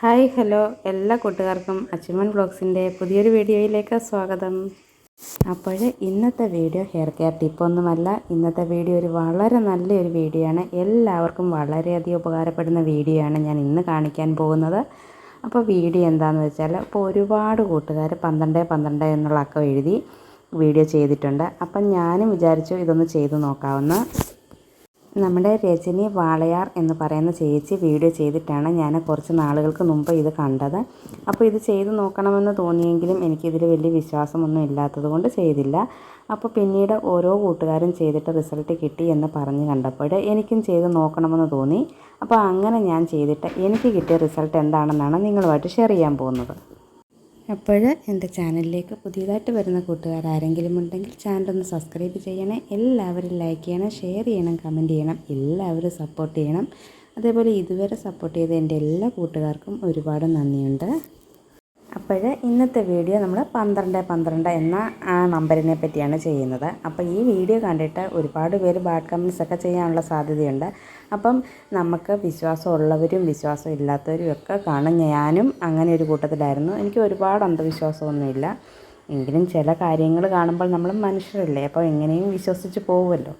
Hi hello. എല്ലാ കൂട്ടുകാർക്കും അച്ചുമൻ ബ്ലോഗ്സിന്റെ പുതിയൊരു വീഡിയോയിലേക്ക് സ്വാഗതം. അപ്പോൾ ഇന്നത്തെ വീഡിയോ ഹെയർ കെയർ ടിപ്പൊന്നുമല്ല. ഇന്നത്തെ വീഡിയോ ഒരു വളരെ നല്ലൊരു വീഡിയോ ആണ്. എല്ലാവർക്കും വളരെയധികം ഉപകാരപ്പെടുന്ന വീഡിയോ ആണ് ഞാൻ ഇന്ന് കാണിക്കാൻ പോകുന്നത്. അപ്പോൾ വീഡിയോ എന്താണെന്ന് വെച്ചാൽ ഇപ്പോൾ ഒരുപാട് കൂട്ടുകാർ പന്ത്രണ്ട് പന്ത്രണ്ട് എന്നുള്ള അക്കം എഴുതി വീഡിയോ ചെയ്തിട്ടുണ്ട്. അപ്പം ഞാനും വിചാരിച്ചു ഇതൊന്ന് ചെയ്തു നോക്കാവുന്ന നമ്മുടെ രജനി വാളയാർ എന്ന് പറയുന്ന ചേച്ചി വീഡിയോ ചെയ്തിട്ടാണ് ഞാൻ കുറച്ച് നാളുകൾക്ക് മുമ്പ് ഇത് കണ്ടത്. അപ്പോൾ ഇത് ചെയ്ത് നോക്കണമെന്ന് തോന്നിയെങ്കിലും എനിക്കിതിൽ വലിയ വിശ്വാസമൊന്നും ഇല്ലാത്തത് കൊണ്ട് ചെയ്തില്ല. അപ്പോൾ പിന്നീട് ഓരോ കൂട്ടുകാരും ചെയ്തിട്ട് റിസൾട്ട് കിട്ടി എന്ന് പറഞ്ഞ് കണ്ടപ്പോൾ എനിക്കും ചെയ്ത് നോക്കണമെന്ന് തോന്നി. അപ്പോൾ അങ്ങനെ ഞാൻ ചെയ്തിട്ട് എനിക്ക് കിട്ടിയ റിസൾട്ട് എന്താണെന്നാണ് നിങ്ങളുമായിട്ട് ഷെയർ ചെയ്യാൻ പോകുന്നത്. അപ്പോൾ എന്റെ ചാനലിലേക്ക് പുതിയതായിട്ട് വരുന്ന കൂട്ടുകാർ ആരെങ്കിലും ഉണ്ടെങ്കിൽ ചാനൽ ഒന്ന് സബ്സ്ക്രൈബ് ചെയ്യണേ എല്ലാവരും ലൈക്ക് ചെയ്യണം ഷെയർ ചെയ്യണം കമന്റ് ചെയ്യണം എല്ലാവരും സപ്പോർട്ട് ചെയ്യണം. അതേപോലെ ഇതുവരെ സപ്പോർട്ട് ചെയ്ത എന്റെ എല്ലാ കൂട്ടുകാർക്കും ഒരുപാട് നന്ദിയുണ്ട്. അപ്പോൾ ഇന്നത്തെ വീഡിയോ നമ്മൾ പന്ത്രണ്ട് പന്ത്രണ്ട് എന്ന ആ നമ്പറിനെ പറ്റിയാണ് ചെയ്യുന്നത്. അപ്പോൾ ഈ വീഡിയോ കണ്ടിട്ട് ഒരുപാട് പേര് ബാഡ് കമൻസ് ഒക്കെ ചെയ്യാനുള്ള സാധ്യതയുണ്ട്. അപ്പം നമുക്ക് വിശ്വാസമുള്ളവരും വിശ്വാസം ഇല്ലാത്തവരും ഒക്കെ കാണും. ഞാനും അങ്ങനെ ഒരു കൂട്ടത്തിലായിരുന്നു. എനിക്ക് ഒരുപാട് അന്ധവിശ്വാസമൊന്നുമില്ല. എങ്കിലും ചില കാര്യങ്ങൾ കാണുമ്പോൾ നമ്മൾ മനുഷ്യരല്ലേ അപ്പോൾ എങ്ങനെയും വിശ്വസിച്ച് പോകുമല്ലോ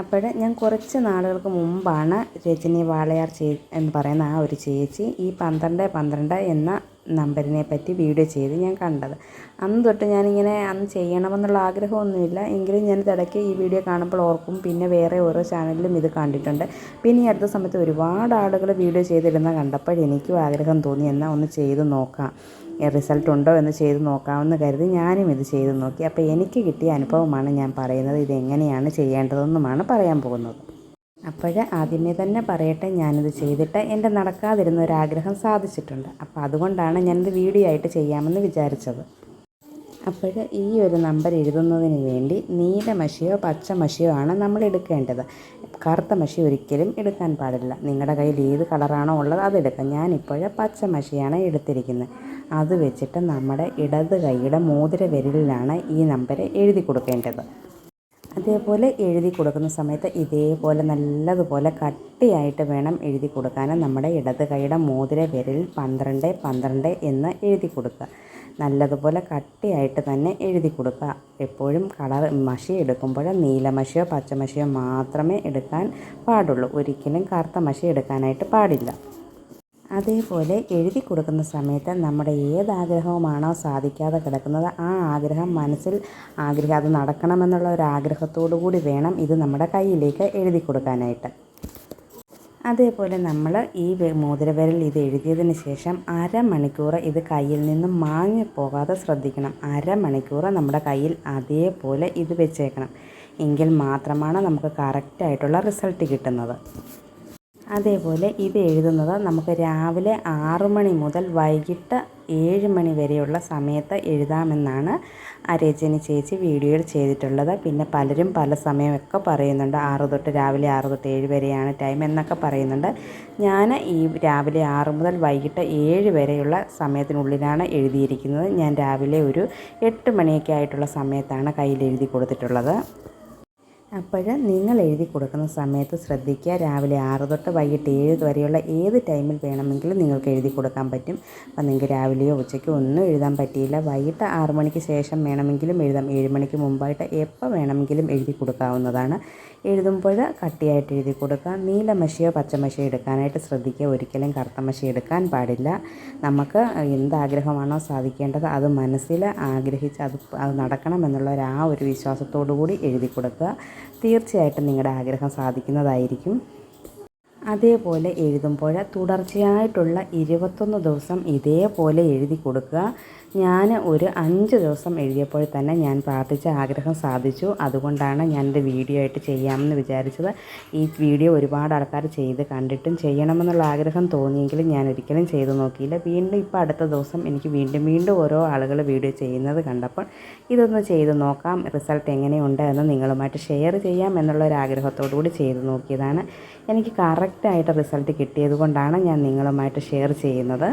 അപ്പോൾ ഞാൻ കുറച്ച് നാളുകൾക്ക് മുമ്പാണ് രജനി വാളയാർ ചേ എന്ന് പറയുന്ന ആ ഒരു ചേച്ചി ഈ പന്ത്രണ്ട് പന്ത്രണ്ട് എന്ന നമ്പറിനെ പറ്റി വീഡിയോ ചെയ്ത് ഞാൻ കണ്ടത്. അന്ന് തൊട്ട് ഞാനിങ്ങനെ അന്ന് ചെയ്യണമെന്നുള്ള ആഗ്രഹമൊന്നുമില്ല. എങ്കിലും ഞാൻ ഇടയ്ക്ക് ഈ വീഡിയോ കാണുമ്പോൾ ഓർക്കും പിന്നെ വേറെ ഓരോ ചാനലിലും ഇത് കണ്ടിട്ടുണ്ട്. പിന്നെ ഈ അടുത്ത സമയത്ത് ഒരുപാട് ആളുകൾ വീഡിയോ ചെയ്തിരുന്ന കണ്ടപ്പോൾ എനിക്കും ആഗ്രഹം തോന്നി എന്നാൽ ഒന്ന് ചെയ്ത് നോക്കാം. റിസൾട്ട് ഉണ്ടോ എന്ന് ചെയ്ത് നോക്കാമെന്ന് കരുതി ഞാനും ഇത് ചെയ്ത് നോക്കി. അപ്പോൾ എനിക്ക് കിട്ടിയ അനുഭവമാണ് ഞാൻ പറയുന്നത്. ഇതെങ്ങനെയാണ് ചെയ്യേണ്ടതെന്നുമാണ് പറയാൻ പോകുന്നത്. അപ്പോൾ ആദ്യമേ തന്നെ പറയട്ടെ ഞാനിത് ചെയ്തിട്ട് എന്റെ നടക്കാതിരുന്ന ഒരു ആഗ്രഹം സാധിച്ചിട്ടുണ്ട്. അപ്പോൾ അതുകൊണ്ടാണ് ഞാനിത് വീഡിയോ ആയിട്ട് ചെയ്യാമെന്ന് വിചാരിച്ചത്. അപ്പോൾ ഈ ഒരു നമ്പർ എഴുതുന്നതിന് വേണ്ടി നീല മഷിയോ പച്ച മഷിയോ ആണ് നമ്മൾ എടുക്കേണ്ടത്. കറുത്ത മഷി ഒരിക്കലും എടുക്കാൻ പാടില്ല. നിങ്ങളുടെ കയ്യിൽ ഏത് കളറാണോ ഉള്ളത് അതെടുക്കാം ഞാനിപ്പോൾ പച്ച മഷിയാണ് എടുത്തിരിക്കുന്നത്. അത് വെച്ചിട്ട് നമ്മുടെ ഇടത് കൈയുടെ മോതിര വിരലിലാണ് ഈ നമ്പർ എഴുതി കൊടുക്കേണ്ടത്. അതേപോലെ എഴുതി കൊടുക്കുന്ന സമയത്ത് ഇതേപോലെ നല്ലതുപോലെ കട്ടിയായിട്ട് വേണം എഴുതി കൊടുക്കാൻ നമ്മുടെ ഇടത് കൈയുടെ മോതിര വിരൽ പന്ത്രണ്ട് പന്ത്രണ്ട് എന്ന് എഴുതി കൊടുക്കുക. നല്ലതുപോലെ കട്ടിയായിട്ട് തന്നെ എഴുതി കൊടുക്കുക. എപ്പോഴും കളർ മഷി എടുക്കുമ്പോൾ നീലമഷിയോ പച്ചമഷിയോ മാത്രമേ എടുക്കാൻ പാടുള്ളൂ. ഒരിക്കലും കറുത്ത മഷി എടുക്കാനായിട്ട് പാടില്ല. അതേപോലെ എഴുതി കൊടുക്കുന്ന സമയത്ത് നമ്മുടെ ഏത് ആഗ്രഹവുമാണോ സാധിക്കാതെ കിടക്കുന്നത് ആ ആഗ്രഹം മനസ്സിൽ ആഗ്രഹം അത് നടക്കണമെന്നുള്ള ഒരു ആഗ്രഹത്തോടു കൂടി വേണം ഇത് നമ്മുടെ കയ്യിലേക്ക് എഴുതി കൊടുക്കാനായിട്ട്. അതേപോലെ നമ്മൾ ഈ മോതിരവിരൽ ഇത് എഴുതിയതിന് ശേഷം അരമണിക്കൂർ ഇത് കയ്യിൽ നിന്നും മാഞ്ഞു പോകാതെ ശ്രദ്ധിക്കണം. അരമണിക്കൂർ നമ്മുടെ കയ്യിൽ അതേപോലെ ഇത് വെച്ചേക്കണം. എങ്കിൽ മാത്രമാണ് നമുക്ക് കറക്റ്റായിട്ടുള്ള റിസൾട്ട് കിട്ടുന്നത്. അതേപോലെ ഇത് എഴുതുന്നത് നമുക്ക് രാവിലെ ആറു മണി മുതൽ വൈകിട്ട് ഏഴ് മണി വരെയുള്ള സമയത്ത് എഴുതാമെന്നാണ് അരേജനി ചേച്ചി വീഡിയോയിൽ ചെയ്തിട്ടുള്ളത്. പിന്നെ പലരും പല സമയമൊക്കെ പറയുന്നുണ്ട്. ആറ് തൊട്ട് രാവിലെ ആറ് തൊട്ട് ഏഴ് വരെയാണ് ടൈം എന്നൊക്കെ പറയുന്നുണ്ട്. ഞാൻ ഈ രാവിലെ ആറ് മുതൽ വൈകിട്ട് ഏഴ് വരെയുള്ള സമയത്തിനുള്ളിലാണ് എഴുതിയിരിക്കുന്നത്. ഞാൻ രാവിലെ ഒരു എട്ട് മണിയൊക്കെ ആയിട്ടുള്ള സമയത്താണ് കയ്യിൽ എഴുതി കൊടുത്തിട്ടുള്ളത്. അപ്പോൾ നിങ്ങൾ എഴുതി കൊടുക്കുന്ന സമയത്ത് ശ്രദ്ധിക്കുക. രാവിലെ ആറ് തൊട്ട് വൈകിട്ട് ഏഴ് വരെയുള്ള ഏത് ടൈമിൽ വേണമെങ്കിലും നിങ്ങൾക്ക് എഴുതി കൊടുക്കാൻ പറ്റും. അപ്പം നിങ്ങൾക്ക് രാവിലെയോ ഉച്ചയ്ക്കോ ഒന്നും എഴുതാൻ പറ്റിയില്ല. വൈകിട്ട് ആറ് മണിക്ക് ശേഷം വേണമെങ്കിലും എഴുതാം. ഏഴ് മണിക്ക് മുമ്പായിട്ട് എപ്പോൾ വേണമെങ്കിലും എഴുതി കൊടുക്കാവുന്നതാണ്. എഴുതുമ്പോൾ കട്ടിയായിട്ട് എഴുതി കൊടുക്കുക. നീല നീലമഷിയോ പച്ചമഷിയോ എടുക്കാനായിട്ട് ശ്രദ്ധിക്കുക. ഒരിക്കലും കറുത്ത മഷി എടുക്കാൻ പാടില്ല. നമുക്ക് എന്താഗ്രഹമാണോ സാധിക്കേണ്ടത് അത് മനസ്സിൽ ആഗ്രഹിച്ച് അത് അത് നടക്കണമെന്നുള്ള ആ ഒരു വിശ്വാസത്തോടു കൂടി എഴുതി കൊടുക്കുക. തീർച്ചയായിട്ടും നിങ്ങളുടെ ആഗ്രഹം സാധിക്കുന്നതായിരിക്കും. അതേപോലെ എഴുതുമ്പോൾ തുടർച്ചയായിട്ടുള്ള ഇരുപത്തൊന്ന് ദിവസം ഇതേപോലെ എഴുതി കൊടുക്കുക. ഞാൻ ഒരു അഞ്ച് ദിവസം എഴുതിയപ്പോൾ തന്നെ ഞാൻ പ്രാർത്ഥിച്ച ആഗ്രഹം സാധിച്ചു. അതുകൊണ്ടാണ് എന്റെ വീഡിയോ ആയിട്ട് ചെയ്യാമെന്ന് വിചാരിച്ചത്. ഈ വീഡിയോ ഒരുപാട് ആൾക്കാർ ചെയ്ത് കണ്ടിട്ടും ചെയ്യണമെന്നുള്ള ആഗ്രഹം തോന്നിയെങ്കിലും ഞാൻ ഒരിക്കലും ചെയ്തു നോക്കിയില്ല. വീണ്ടും ഇപ്പോൾ അടുത്ത ദിവസം എനിക്ക് വീണ്ടും വീണ്ടും ഓരോ ആളുകൾ വീഡിയോ ചെയ്യുന്നത് കണ്ടപ്പോൾ ഇതൊന്ന് ചെയ്ത് നോക്കാം റിസൾട്ട് എങ്ങനെയുണ്ട് എന്ന് നിങ്ങളുമായിട്ട് ഷെയർ ചെയ്യാം എന്നുള്ള കൂടി ചെയ്ത് നോക്കിയതാണ്. എനിക്ക് കറക്റ്റായിട്ട് റിസൾട്ട് കിട്ടിയത് കൊണ്ടാണ് ഞാൻ നിങ്ങളുമായിട്ട് ഷെയർ ചെയ്യുന്നത്.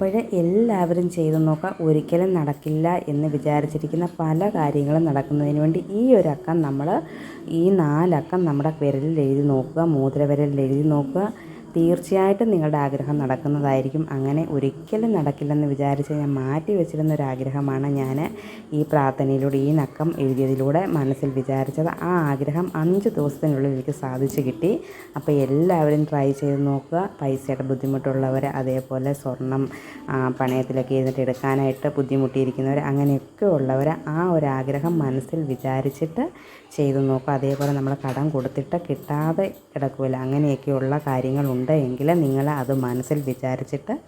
അപ്പോൾ എല്ലാവരും ചെയ്തു നോക്കുക ഒരിക്കലും നടക്കില്ല എന്ന് വിചാരിച്ചിരിക്കുന്ന പല കാര്യങ്ങളും നടക്കുന്നതിന് വേണ്ടി ഈ ഒരു അക്കം നമ്മൾ ഈ നാലക്കം നമ്മുടെ വിരലിൽ എഴുതി നോക്കുക മോതിര വിരലിൽ എഴുതി നോക്കുക. തീർച്ചയായിട്ടും നിങ്ങളുടെ ആഗ്രഹം നടക്കുന്നതായിരിക്കും. അങ്ങനെ ഒരിക്കലും നടക്കില്ലെന്ന് വിചാരിച്ച് ഞാൻ മാറ്റി വെച്ചിരുന്ന ഒരു ആഗ്രഹമാണ് ഞാൻ ഈ പ്രാർത്ഥനയിലൂടെ ഈ നക്കം എഴുതിയതിലൂടെ മനസ്സിൽ വിചാരിച്ചത്. ആ ആഗ്രഹം അഞ്ച് ദിവസത്തിനുള്ളിൽ എനിക്ക് സാധിച്ചു കിട്ടി. അപ്പോൾ എല്ലാവരും ട്രൈ ചെയ്ത് നോക്കുക. പൈസയുടെ ബുദ്ധിമുട്ടുള്ളവർ അതേപോലെ സ്വർണം പണയത്തിലൊക്കെ ഇരുന്നിട്ട് എടുക്കാനായിട്ട് ബുദ്ധിമുട്ടിയിരിക്കുന്നവർ അങ്ങനെയൊക്കെ ഉള്ളവർ ആ ഒരു ആഗ്രഹം മനസ്സിൽ വിചാരിച്ചിട്ട് ചെയ്തു നോക്കുക. അതേപോലെ നമ്മൾ കടം കൊടുത്തിട്ട് കിട്ടാതെ കിടക്കില്ല അങ്ങനെയൊക്കെയുള്ള കാര്യങ്ങളുണ്ട്. എങ്കിൽ നിങ്ങൾ അത് മനസ്സിൽ വിചാരിച്ചിട്ട്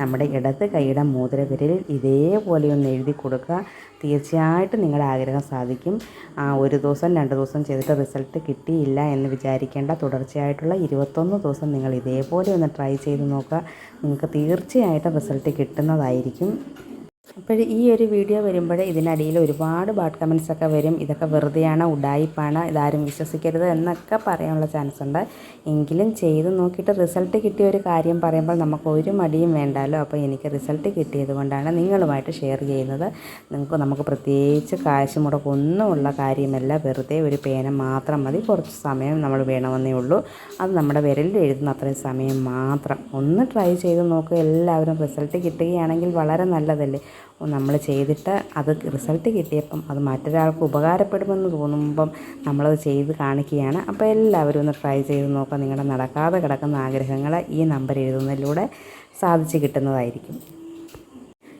നമ്മുടെ ഇടത് കൈയുടെ മോതിരവിരലിൽ ഇതേപോലെ ഒന്ന് എഴുതി കൊടുക്കുക. തീർച്ചയായിട്ടും നിങ്ങളുടെ ആഗ്രഹം സാധിക്കും. ആ, ഒരു ദിവസം രണ്ട് ദിവസം ചെയ്തിട്ട് റിസൾട്ട് കിട്ടിയില്ല എന്ന് വിചാരിക്കേണ്ട. തുടർച്ചയായിട്ടുള്ള ഇരുപത്തൊന്ന് ദിവസം നിങ്ങൾ ഇതേപോലെ ഒന്ന് ട്രൈ ചെയ്ത് നോക്കുക. നിങ്ങൾക്ക് തീർച്ചയായിട്ടും റിസൾട്ട് കിട്ടുന്നതായിരിക്കും. അപ്പോൾ ഈ ഒരു വീഡിയോ വരുമ്പോൾ ഇതിനടിയിൽ ഒരുപാട് ബാഡ് കമൻസ് ഒക്കെ വരും. ഇതൊക്കെ വെറുതെയാണ്? ഉഡായിപ്പാണ് ഇതാരും വിശ്വസിക്കരുത് എന്നൊക്കെ പറയാനുള്ള ചാൻസ് ഉണ്ട്. എങ്കിലും ചെയ്ത് നോക്കിയിട്ട് റിസൾട്ട് കിട്ടിയ ഒരു കാര്യം പറയുമ്പോൾ നമുക്ക് ഒരു മടിയും വേണ്ടല്ലോ. അപ്പോൾ എനിക്ക് റിസൾട്ട് കിട്ടിയത് കൊണ്ടാണ് നിങ്ങളുമായിട്ട് ഷെയർ ചെയ്യുന്നത്. നിങ്ങൾക്ക് നമുക്ക് പ്രത്യേകിച്ച് കാശ് മുടക്കൊന്നുമുള്ള കാര്യമല്ല. വെറുതെ ഒരു പേന മാത്രം മതി. കുറച്ച് സമയം നമ്മൾ വേണമെന്നേ ഉള്ളൂ. അത് നമ്മുടെ വിരലിൽ എഴുതുന്ന അത്രയും സമയം മാത്രം. ഒന്ന് ട്രൈ ചെയ്ത് നോക്കുക എല്ലാവരും റിസൾട്ട് കിട്ടുകയാണെങ്കിൽ വളരെ നല്ലതല്ലേ? നമ്മൾ ചെയ്തിട്ട് അത് റിസൾട്ട് കിട്ടിയപ്പം അത് മറ്റൊരാൾക്ക് ഉപകാരപ്പെടുമെന്ന് തോന്നുമ്പം നമ്മളത് ചെയ്ത് കാണിക്കുകയാണ്. അപ്പോൾ എല്ലാവരും ഒന്ന് ട്രൈ ചെയ്ത് നോക്കുക. നിങ്ങളുടെ നടക്കാതെ കിടക്കുന്ന ആഗ്രഹങ്ങൾ ഈ നമ്പർ എഴുതുന്നതിലൂടെ സാധിച്ചു കിട്ടുന്നതായിരിക്കും.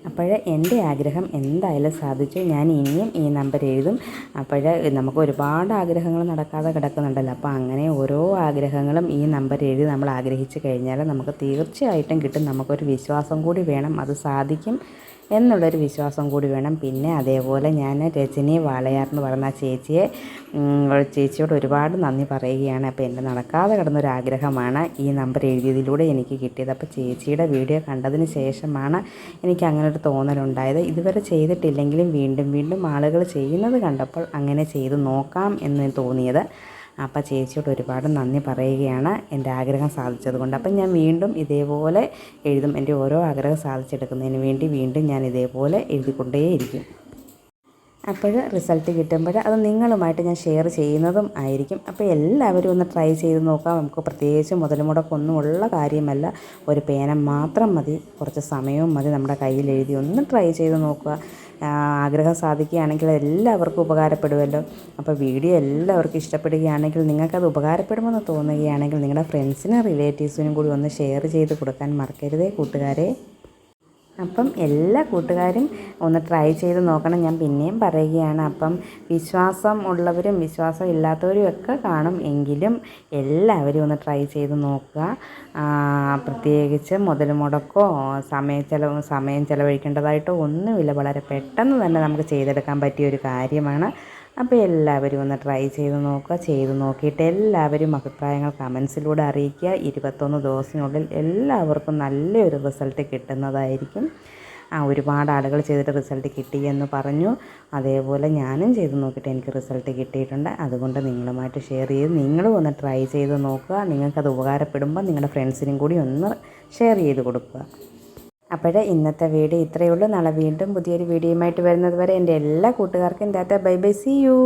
അപ്പോൾ എന്റെ ആഗ്രഹം എന്തായാലും സാധിച്ചു. ഞാൻ ഇനിയും ഈ നമ്പർ എഴുതും. അപ്പോൾ നമുക്ക് ഒരുപാട് ആഗ്രഹങ്ങൾ നടക്കാതെ കിടക്കുന്നുണ്ടല്ലോ. അപ്പോൾ അങ്ങനെ ഓരോ ആഗ്രഹങ്ങളും ഈ നമ്പർ എഴുതി നമ്മൾ ആഗ്രഹിച്ചു കഴിഞ്ഞാൽ നമുക്ക് തീർച്ചയായിട്ടും കിട്ടും. നമുക്കൊരു വിശ്വാസം കൂടി വേണം. അത് സാധിക്കും. എന്നുള്ളൊരു വിശ്വാസം കൂടി വേണം. പിന്നെ അതേപോലെ ഞാൻ രജനി വാളയാർ എന്ന് പറയുന്ന ചേച്ചിയെ ചേച്ചിയോട് ഒരുപാട് നന്ദി പറയുകയാണ്. അപ്പോൾ എന്റെ നടക്കാതെ കിടന്നൊരാഗ്രഹമാണ് ഈ നമ്പർ എഴുതിയതിലൂടെ എനിക്ക് കിട്ടിയത്. അപ്പോൾ ചേച്ചിയുടെ വീഡിയോ കണ്ടതിന് ശേഷമാണ് എനിക്ക് അങ്ങനെ ഒരു തോന്നലുണ്ടായത്. ഇതുവരെ ചെയ്തിട്ടില്ലെങ്കിലും വീണ്ടും വീണ്ടും ആളുകൾ ചെയ്യുന്നത് കണ്ടപ്പോൾ അങ്ങനെ ചെയ്ത് നോക്കാം എന്ന് തോന്നിയത്. അപ്പോൾ ചേച്ചിയോട് ഒരുപാട് നന്ദി പറയുകയാണ് എന്റെ ആഗ്രഹം സാധിച്ചത് കൊണ്ട്. അപ്പം ഞാൻ വീണ്ടും ഇതേപോലെ എഴുതും. എന്റെ ഓരോ ആഗ്രഹം സാധിച്ചെടുക്കുന്നതിന് വേണ്ടി വീണ്ടും ഞാൻ ഇതേപോലെ എഴുതിക്കൊണ്ടേയിരിക്കും. അപ്പോൾ റിസൾട്ട് കിട്ടുമ്പോൾ അത് നിങ്ങളുമായിട്ട് ഞാൻ ഷെയർ ചെയ്യുന്നതും ആയിരിക്കും. അപ്പോൾ എല്ലാവരും ഒന്ന് ട്രൈ ചെയ്ത് നോക്കാം. നമുക്ക് പ്രത്യേകിച്ച് മുതൽ ഉള്ള കാര്യമല്ല. ഒരു പേന മാത്രം മതി. കുറച്ച് സമയവും മതി നമ്മുടെ കയ്യിൽ എഴുതി ഒന്ന് ട്രൈ ചെയ്ത് നോക്കുക. ആഗ്രഹം സാധിക്കുകയാണെങ്കിൽ എല്ലാവർക്കും ഉപകാരപ്പെടുമല്ലോ. അപ്പോൾ വീഡിയോ എല്ലാവർക്കും ഇഷ്ടപ്പെടുകയാണെങ്കിൽ നിങ്ങൾക്കത് ഉപകാരപ്പെടുമെന്ന് തോന്നുകയാണെങ്കിൽ നിങ്ങളുടെ ഫ്രണ്ട്സിനും റിലേറ്റീവ്സിനും കൂടി ഒന്ന് ഷെയർ ചെയ്ത് കൊടുക്കാൻ മറക്കരുതേ കൂട്ടുകാരെ. അപ്പം എല്ലാ കൂട്ടുകാരും ഒന്ന് ട്രൈ ചെയ്ത് നോക്കണം. ഞാൻ പിന്നെയും പറയുകയാണ്. അപ്പം വിശ്വാസം ഉള്ളവരും വിശ്വാസം ഇല്ലാത്തവരും ഒക്കെ കാണും എങ്കിലും എല്ലാവരും ഒന്ന് ട്രൈ ചെയ്ത് നോക്കുക. പ്രത്യേകിച്ച് മുതൽ മുടക്കോ സമയ ചെലവ് സമയം ചിലവഴിക്കേണ്ടതായിട്ടോ ഒന്നുമില്ല. വളരെ പെട്ടെന്ന് തന്നെ നമുക്ക് ചെയ്തെടുക്കാൻ പറ്റിയ ഒരു കാര്യമാണ്. അപ്പോൾ എല്ലാവരും ഒന്ന് ട്രൈ ചെയ്ത് നോക്കുക. ചെയ്ത് നോക്കിയിട്ട് എല്ലാവരും അഭിപ്രായങ്ങൾ കമൻസിലൂടെ അറിയിക്കുക. ഇരുപത്തൊന്ന് ദിവസത്തിനുള്ളിൽ എല്ലാവർക്കും നല്ലൊരു റിസൾട്ട് കിട്ടുന്നതായിരിക്കും. ആ ഒരുപാട് ആളുകൾ ചെയ്തിട്ട് റിസൾട്ട് കിട്ടി എന്ന് പറഞ്ഞു. അതേപോലെ ഞാനും ചെയ്ത് നോക്കിയിട്ട് എനിക്ക് റിസൾട്ട് കിട്ടിയിട്ടുണ്ട്. അതുകൊണ്ട് നിങ്ങളുമായിട്ട് ഷെയർ ചെയ്ത് നിങ്ങളും ഒന്ന് ട്രൈ ചെയ്ത് നോക്കുക. നിങ്ങൾക്കത് ഉപകാരപ്പെടുമ്പോൾ നിങ്ങളുടെ ഫ്രണ്ട്സിനും കൂടി ഒന്ന് ഷെയർ ചെയ്ത് കൊടുക്കുക. അപ്പോൾ ഇന്നത്തെ വീഡിയോ ഇത്രയേ ഉള്ളൂ. നാളെ വീണ്ടും പുതിയൊരു വീഡിയോയുമായിട്ട് വരുന്നത് വരെ എന്റെ എല്ലാ കൂട്ടുകാർക്കും tata bye bye see you.